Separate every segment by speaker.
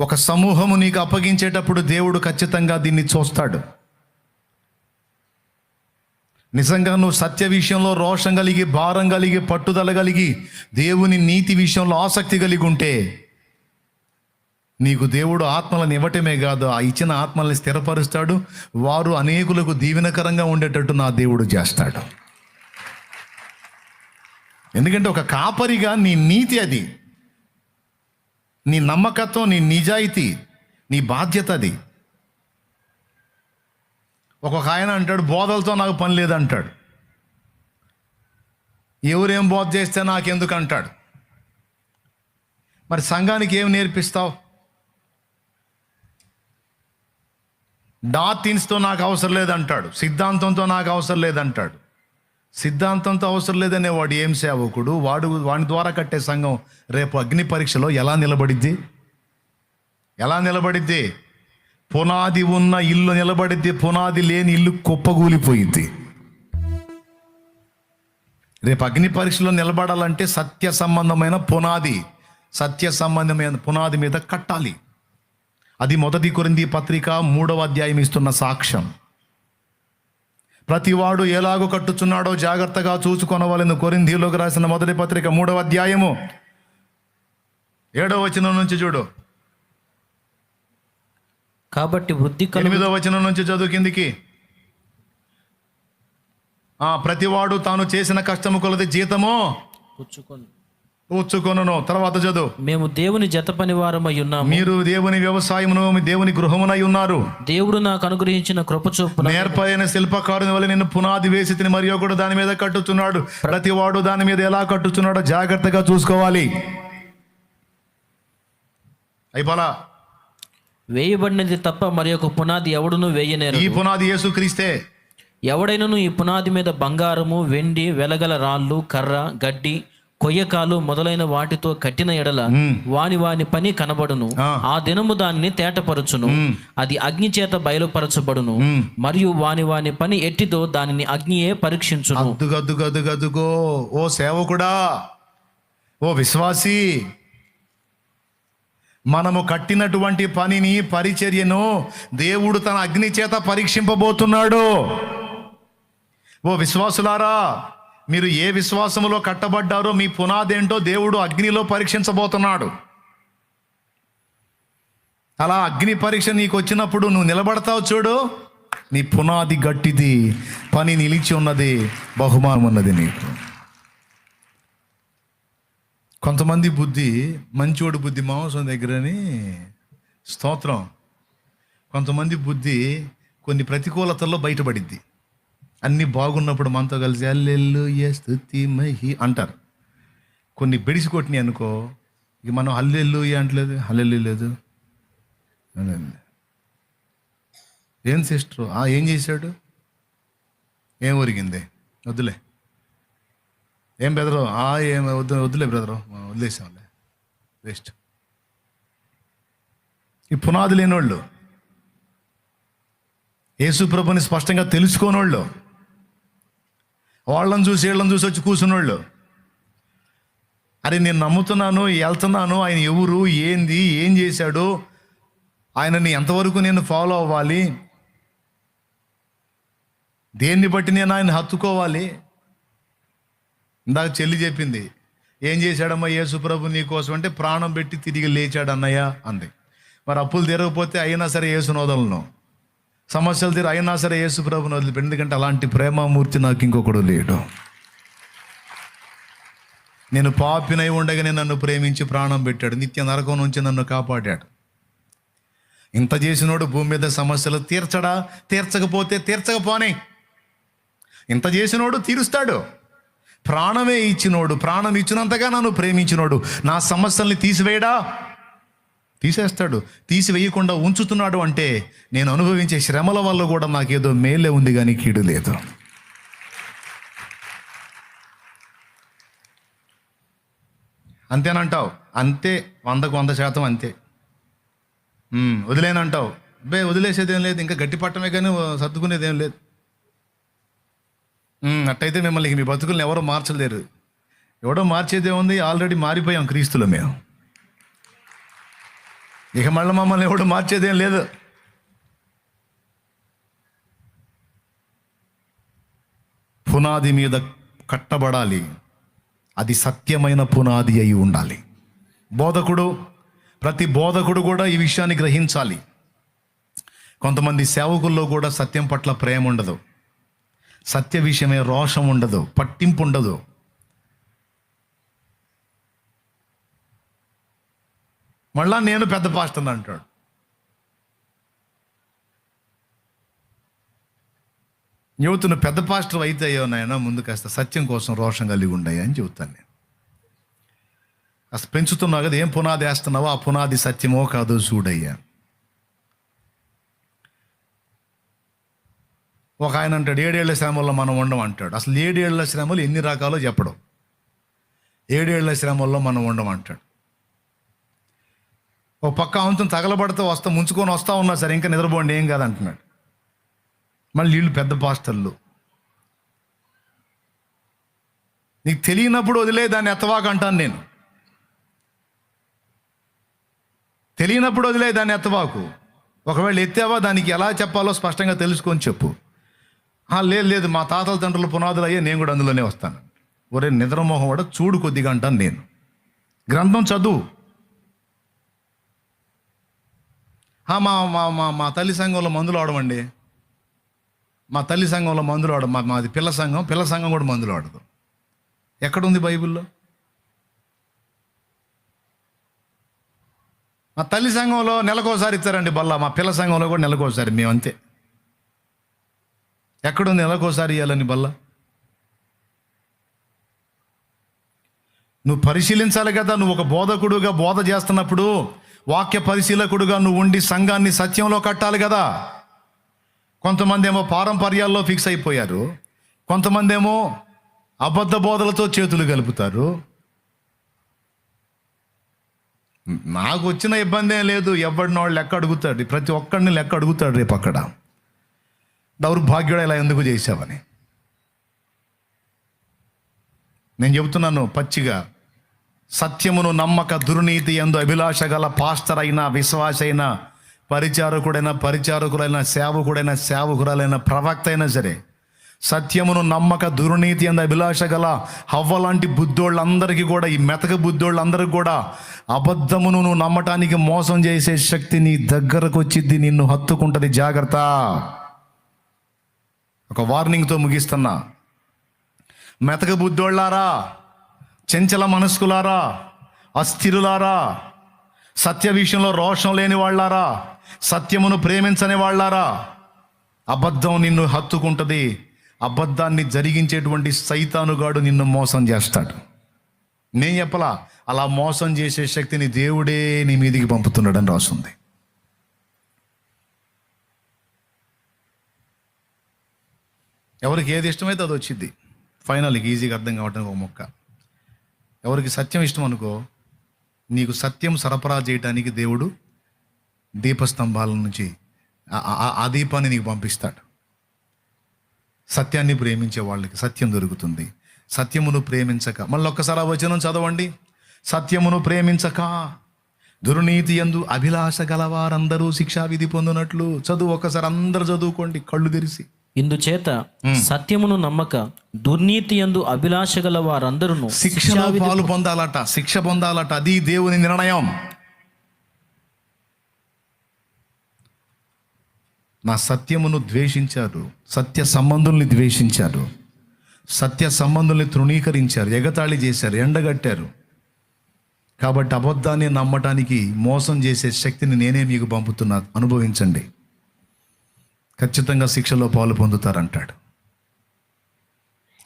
Speaker 1: ఒక సమూహము నీకు అప్పగించేటప్పుడు దేవుడు ఖచ్చితంగా దీన్ని చూస్తాడు. నిజంగా నువ్వు సత్య విషయంలో రోషం కలిగి భారం కలిగి పట్టుదల కలిగి దేవుని నీతి విషయంలో ఆసక్తి కలిగి ఉంటే నీకు దేవుడు ఆత్మలను ఇవ్వటమే కాదు ఆ ఇచ్చిన ఆత్మల్ని స్థిరపరుస్తాడు. వారు అనేకులకు దీవెనకరంగా ఉండేటట్టు నా దేవుడు చేస్తాడు. ఎందుకంటే ఒక కాపరిగా నీ నీతి అది. నీ నమ్మకత్వం నీ నిజాయితీ నీ బాధ్యత అది. ఒక్కొక్క ఆయన అంటాడు బోధలతో నాకు పని లేదంటాడు. ఎవరేం బోధ చేస్తే నాకెందుకు అంటాడు. మరి సంఘానికి ఏం నేర్పిస్తావు? డాటిన్స్తో నాకు అవసరం లేదంటాడు. సిద్ధాంతంతో నాకు అవసరం లేదంటాడు. సిద్ధాంతంతో అవసరం లేదనే వాడు ఏం సేవకుడు? వాడు వాడి ద్వారా కట్టే సంఘం రేపు అగ్ని పరీక్షలో ఎలా నిలబడిద్ది? ఎలా నిలబడిద్ది? పునాది ఉన్న ఇల్లు నిలబడిద్ది. పునాది లేని ఇల్లు కుప్పగూలిపోయింది. రేపు అగ్ని పరీక్షలో నిలబడాలంటే సత్య సంబంధమైన పునాది సత్య సంబంధమైన పునాది మీద కట్టాలి. అది మొదటి కొరింది పత్రిక మూడవ అధ్యాయం ఇస్తున్న సాక్ష్యం. ప్రతివాడు ఎలాగో కట్టుచున్నాడో జాగ్రత్తగా చూసుకొనవలను. కొరిందీలోకి రాసిన మొదటి పత్రిక మూడవ అధ్యాయము. ఏడవ వచనం నుంచి చూడు.
Speaker 2: కాబట్టి వృద్ధి
Speaker 1: ఎనిమిదవ వచనం నుంచి చదువు కిందికి. ఆ ప్రతివాడు తాను చేసిన కష్టము కొలది జీతము?
Speaker 2: పుచ్చుకొని.
Speaker 1: ఉచ్చుకొనును తర్వాత చదువు.
Speaker 2: మేము దేవుని జత పని వారమై ఉన్నాము.
Speaker 1: మీరు దేవుని వ్యవసాయమును దేవుని గృహమునై ఉన్నారు.
Speaker 2: దేవుడు నాకు అనుగ్రహించిన కృప చొప్పున
Speaker 1: నేర్పైన శిల్పకారుని వల్ల నిన్ను పునాది వేసి తిని మరి ఒకడు దాని మీద కట్టుచున్నాడు. ప్రతివాడు దాని మీద ఎలా కట్టుచున్నాడో జాగ్రత్తగా చూసుకోవాలి. అయిపోలా?
Speaker 2: వేయబడినది తప్ప మరి ఒక పునాది ఎవడును వేయనేరు
Speaker 1: ఈ పునాది యేసు క్రీస్తే.
Speaker 2: ఎవడైనను ఈ పునాది మీద బంగారము వెండి వెలగల రాళ్ళు కర్ర గడ్డి కొయ్యకాలు మొదలైన వాటితో కట్టిన ఎడల వాని వాని పని కనబడును.
Speaker 1: ఆ.
Speaker 2: దినము దానిని తేటపరచును. అది అగ్ని చేత బయలుపరచబడును. మరియు వాని వాని పని ఎట్టిదో దానిని అగ్నియే పరీక్షించును.
Speaker 1: అద్దుగద్దుగద్దుగద్దుగో. ఓ సేవకుడా. ఓ విశ్వాసి. మనము కట్టినటువంటి పనిని పరిచర్యను దేవుడు తన అగ్ని చేత పరీక్షింపబోతున్నాడు. ఓ విశ్వాసులారా మీరు ఏ విశ్వాసములో కట్టబడ్డారో మీ పునాదేంటో దేవుడు అగ్నిలో పరీక్షించబోతున్నాడు. అలా అగ్ని పరీక్ష నీకు వచ్చినప్పుడు నువ్వు నిలబడతావు చూడు. నీ పునాది గట్టిది పని నిలిచి ఉన్నది బహుమానం ఉన్నది నీకు. కొంతమంది బుద్ధి మంచోడు బుద్ధి మాంసం దగ్గరని స్తోత్రం. కొంతమంది బుద్ధి కొన్ని ప్రతికూలతల్లో బయటపడిద్ది. అన్నీ బాగున్నప్పుడు మనతో కలిసి అల్లెల్లు ఏ స్థుతి మహి అంటారు. కొన్ని బెడిసి కొట్టినాయి అనుకో ఇక మనం హల్లెల్లు అంటలేదు హల్లెల్లు లేదు. ఏం సిస్టర్? ఆ ఏం చేశాడు? ఏం ఒరిగింది? వద్దులే. ఏం బ్రదరు? ఆ ఏం వద్దు వద్దులే బ్రదరు. వదిలేసాంలే. వేస్ట్. ఈ పునాది లేనోళ్ళు యేసు ప్రభుని స్పష్టంగా తెలుసుకోనోళ్ళు వాళ్ళని చూసి వీళ్ళని చూసి వచ్చి కూర్చున్నోళ్ళు. అరే నేను నమ్ముతున్నాను వెళ్తున్నాను. ఆయన ఎవరు ఏంది ఏం చేశాడు? ఆయనని ఎంతవరకు నేను ఫాలో అవ్వాలి? దేన్ని బట్టి నేను ఆయన హత్తుకోవాలి? ఇందాక చెల్లి చెప్పింది ఏం చేశాడమ్మా యేసుప్రభు నీకోసం అంటే ప్రాణం పెట్టి తిరిగి లేచాడు అన్నయ్య అంది. మరి అప్పులు తిరగకపోతే అయినా సరే యేసునోదలను సమస్యలు తీరు అయినా సరే యేసు ప్రభుని వదిలిపెట్టి. ఎందుకంటే అలాంటి ప్రేమమూర్తి నాకు ఇంకొకడు లేడు. నేను పాపినై ఉండగానే నన్ను ప్రేమించి ప్రాణం పెట్టాడు. నిత్య నరకం నుంచి నన్ను కాపాడాడు. ఇంత చేసినోడు భూమి మీద సమస్యలు తీర్చడా? తీర్చకపోతే తీర్చకపోనే. ఇంత చేసినోడు తీరుస్తాడు. ప్రాణమే ఇచ్చినోడు ప్రాణం ఇచ్చినంతగా నన్ను ప్రేమించినోడు. నా సమస్యల్ని తీసివేయడా? తీసేస్తాడు. తీసివేయకుండా ఉంచుతున్నాడు అంటే నేను అనుభవించే శ్రమల వల్ల కూడా నాకేదో మేలే ఉంది కానీ కీడు లేదు. అంతేనంటావు. అంతే వందకు వంద శాతం అంతే. వదిలేనంటావు. బే వదిలేసేది ఏం లేదు. ఇంకా గట్టి పట్టమే కానీ సర్దుకునేది ఏం లేదు అట్టయితే మిమ్మల్ని మీ బతుకుల్ని ఎవరో మార్చలేరు. ఎవడో మార్చేదే ఉంది ఆల్రెడీ మారిపోయాం క్రీస్తులో మేము. ఇక మళ్ళీ మమ్మల్ని ఎవడు మార్చేదేం లేదు. పునాది మీద కట్టబడాలి. అది సత్యమైన పునాది అయి ఉండాలి. బోధకుడు ప్రతి బోధకుడు కూడా ఈ విషయాన్ని గ్రహించాలి. కొంతమంది సేవకుల్లో కూడా సత్యం పట్ల ప్రేమ ఉండదు. సత్య విషయమే రోషం ఉండదు పట్టింపు ఉండదు. మళ్ళా నేను పెద్ద పాస్టర్ అంటాడు. యువతును పెద్ద పాస్టర్ అయితే అయ్యో నాయన ముందు కాస్త సత్యం కోసం రోషం కలిగి ఉండయి అని చెబుతాను నేను. అసలు పెంచుతున్నావు కదా ఏం పునాది వేస్తున్నావో ఆ పునాది సత్యమో కాదో చూడయ్యా. ఒక ఆయన అంటాడు ఏడేళ్ళ శ్రమల్లో మనం ఉండం అంటాడు. అసలు ఏడేళ్ళ శ్రమలు ఎన్ని రకాలో చెప్పడం. ఏడేళ్ళ శ్రమల్లో మనం ఉండం అంటాడు. ఓ పక్క అంతం తగలబడితే వస్తా ముంచుకొని వస్తా ఉన్నా సరే ఇంకా నిద్రపోండి ఏం కాదంటున్నాడు. మళ్ళీ వీళ్ళు పెద్ద పాస్టర్లు. నీకు తెలియనప్పుడు వదిలే దాన్ని ఎత్తవాక అంటాను నేను. తెలియనప్పుడు వదిలే దాన్ని ఎత్తవాకు. ఒకవేళ ఎత్తావా దానికి ఎలా చెప్పాలో స్పష్టంగా తెలుసుకొని చెప్పు. లేదు లేదు మా తాతల తండ్రుల పునాదులు అయ్యే నేను కూడా అందులోనే వస్తాను. ఒరే నిద్రమోహం కూడా చూడు కొద్దిగా అంటాను నేను. గ్రంథం చదువు "ఆ, మా మా మా మా తల్లి సంఘంలో మందులు ఆడమండి మా తల్లి సంఘంలో మందులు ఆడ మా మాది పిల్ల సంఘం పిల్ల సంఘం కూడా మందులు ఆడదు. ఎక్కడుంది బైబిల్లో? మా తల్లి సంఘంలో నెలకోసారి ఇచ్చారండి బల్ల మా పిల్ల సంఘంలో కూడా నెలకోసారి మేము అంతే. ఎక్కడుంది నెలకోసారి ఇవ్వాలని బల్ల? నువ్వు పరిశీలించాలి కదా నువ్వు ఒక బోధకుడుగా బోధ చేస్తున్నప్పుడు వాక్య పరిశీలకుడుగా నువ్వు ఉండి సంఘాన్ని సత్యంలో కట్టాలి కదా. కొంతమంది ఏమో పారంపర్యాల్లో ఫిక్స్ అయిపోయారు. కొంతమంది ఏమో అబద్ధ బోధలతో చేతులు కలుపుతారు నాకు వచ్చిన ఇబ్బంది ఏం లేదు. ఎవడిన వాళ్ళు లెక్క అడుగుతాడు. ప్రతి ఒక్కడిని లెక్క అడుగుతాడు రేపు అక్కడ. దౌర్భాగ్యుడు ఇలా ఎందుకు చేశావని. నేను చెబుతున్నాను పచ్చిగా సత్యమును నమ్మక దుర్నీతి ఎందు అభిలాష గల పాస్టర్ అయినా విశ్వాస అయినా పరిచారకుడైన పరిచారకులైన సేవకుడైన సేవకురాలైన ప్రవక్త అయినా సరే సత్యమును నమ్మక దుర్నీతి ఎందు అభిలాష గల హవ్వ లాంటి బుద్ధోళ్ళందరికీ కూడా ఈ మెతక బుద్ధోళ్ళందరికీ కూడా అబద్ధమును నువ్వు నమ్మటానికి మోసం చేసే శక్తి నీ దగ్గరకు వచ్చిద్ది నిన్ను హత్తుకుంటుంది. జాగ్రత్త. ఒక వార్నింగ్తో ముగిస్తున్నా. మెతక బుద్ధోళ్ళారా? చెంచల మనస్కులారా అస్థిరులారా సత్య విషయంలో రోషం లేని వాళ్ళారా సత్యమును ప్రేమించని వాళ్ళారా అబద్ధం నిన్ను హత్తుకుంటుంది అబద్ధాన్ని జరిగించేటువంటి సైతానుగాడు నిన్ను మోసం చేస్తాడు. నేను చెప్పలా అలా మోసం చేసే శక్తిని దేవుడే నీ మీదికి పంపుతున్నాడని రాస్తుంది ఎవరికి ఏది ఇష్టమైతే అది వచ్చింది. ఫైనల్కి ఈజీగా అర్థం కావడానికి ఒక మొక్క. ఎవరికి సత్యం ఇష్టం అనుకో నీకు సత్యం సరఫరా చేయడానికి దేవుడు దీపస్తంభాల నుంచి ఆ- దీపాన్ని నీకు పంపిస్తాడు. సత్యాన్ని ప్రేమించే వాళ్ళకి సత్యం దొరుకుతుంది. సత్యమును ప్రేమించక మళ్ళీ ఒక్కసారి ఆ వచనం చదవండి. సత్యమును ప్రేమించక దుర్నీతి ఎందు అభిలాష గలవారందరూ శిక్షా విధి పొందినట్లు చదువు ఒకసారి అందరు చదువుకోండి కళ్ళు తెరిసి
Speaker 2: ఇందుచేత సత్యమును నమ్మక దుర్నీతి యందు అభిలాష గల వారందరూ
Speaker 1: శిక్షలో పాలు పొందాలట శిక్ష పొందాలట. అది దేవుని నిర్ణయం. నా సత్యమును ద్వేషించారు సత్య సంబంధుల్ని ద్వేషించారు సత్య సంబంధుల్ని తృణీకరించారు ఎగతాళి చేశారు ఎండగట్టారు. కాబట్టి అబద్ధాన్ని నమ్మటానికి మోసం చేసే శక్తిని నేనే మీకు పంపుతున్నా అనుభవించండి. ఖచ్చితంగా శిక్షలో పాలు పొందుతారంటాడు.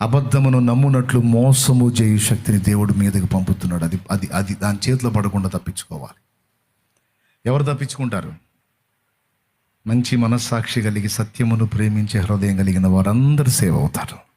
Speaker 1: అబద్ధమును నమ్మునట్లు మోసము చేయు శక్తిని దేవుడు మీదకి పంపుతున్నాడు. అది అది అది దాని చేతిలో పడకుండా తప్పించుకోవాలి. ఎవరు తప్పించుకుంటారు? మంచి మనస్సాక్షి కలిగి సత్యమును ప్రేమించే హృదయం కలిగిన వారందరూ సేవ అవుతారు.